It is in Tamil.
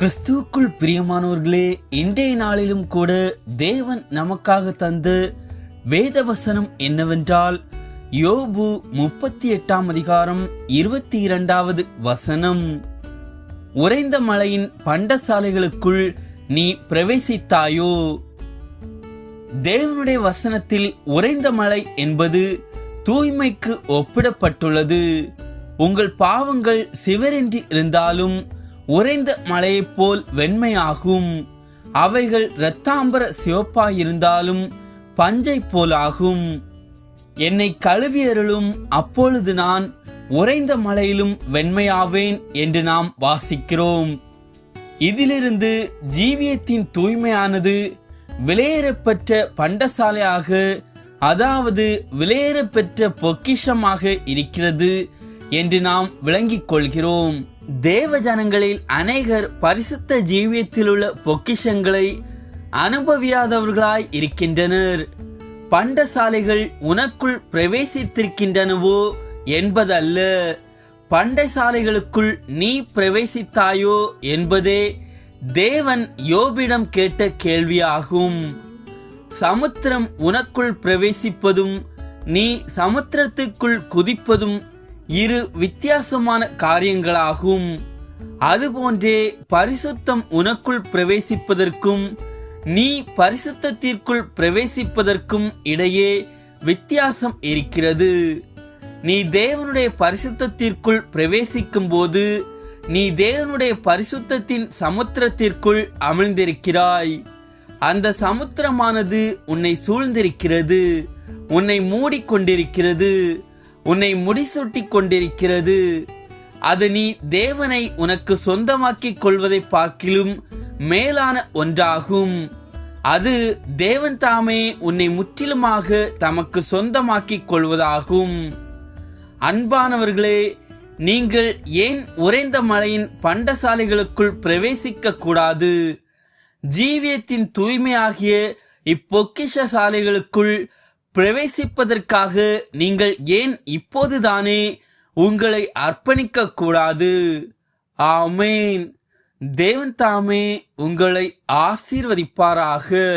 கிறிஸ்துவுக்குள் பிரியமானவர்களே இன்றைய நாளிலும் கூட தேவன் நமக்காக தந்த வேத வசனம் என்னவென்றால் யோபு முப்பத்தி எட்டாம் அதிகாரம் இருபத்தி இரண்டாவது வசனம். உறைந்த மலையின் பண்டசாலைகளுக்குள் நீ பிரவேசித்தாயோ? தேவனுடைய வசனத்தில் உறைந்த மலை என்பது தூய்மைக்கு ஒப்பிடப்பட்டுள்ளது. உங்கள் பாவங்கள் சிவரென்றி இருந்தாலும் உறைந்த மலையைப் போல் வெண்மையாகும். அவைகள் இரத்தாம்பர சிவப்பாயிருந்தாலும் பஞ்சை போலாகும் என்னை கழுவியருளும் அப்பொழுது நான் உறைந்த மலையிலும் வெண்மையாவேன் என்று நாம் வாசிக்கிறோம். இதிலிருந்து ஜீவியத்தின் தூய்மையானது விலையேறப்பெற்ற பண்டசாலையாக அதாவது விலையேறப்பெற்ற பொக்கிஷமாக இருக்கிறது. என்று நாம் விளங்கிக் கொள்கிறோம். தேவ ஜனங்களில் அநேகர் பரிசுத்த ஜீவியத்தில் உள்ள பொக்கிஷங்களை அனுபவியாதவர்களாய் இருக்கின்றனர். பண்டசாலைகள் உனக்குள் பிரவேசித்திருக்கின்றனவோ என்பதல்ல. பண்டசாலைகளுக்குள் நீ பிரவேசித்தாயோ என்பதே தேவன் யோபிடம் கேட்ட கேள்வியாகும். சமுத்திரம் உனக்குள் பிரவேசிப்பதும் நீ சமுத்திரத்துக்குள் குதிப்பதும் இரு வித்தியாசமான காரியங்களாகும். அதுபோன்றே பரிசுத்தம் உனக்குள் பிரவேசிப்பதற்கும் நீ பரிசுத்தத்திற்குள் பிரவேசிப்பதற்கும் இடையே வித்தியாசம் இருக்கிறது. நீ தேவனுடைய பரிசுத்தத்திற்குள் பிரவேசிக்கும் போது நீ தேவனுடைய பரிசுத்தத்தின் சமுத்திரத்திற்குள் அமிழ்ந்திருக்கிறாய். அந்த சமுத்திரமானது உன்னை சூழ்ந்திருக்கிறது உன்னை மூடிக்கொண்டிருக்கிறது. உன்னை முடிசூட்டி கொண்டிருக்கிறது. அது நீ தேவனை உனக்கு சொந்தமாக்கிக் கொள்வதை பார்க்கிலும் மேலான ஒன்றாகும். அது தேவன் தாமே உன்னை முற்றிலுமாக தமக்கு சொந்தமாக்கிக் கொள்வதாகும். அன்பானவர்களே நீங்கள் ஏன் உறைந்த மலையின் பண்டசாலைகளுக்குள் பிரவேசிக்க கூடாது? ஜீவியத்தின் தூய்மையாகிய இப்பொக்கிஷ சாலைகளுக்குள் பிரவேசிப்பதற்காக நீங்கள் ஏன் இப்போதுதானே உங்களை அர்ப்பணிக்க கூடாது ஆமேன். தேவன் தாமே உங்களை ஆசீர்வதிப்பாராக.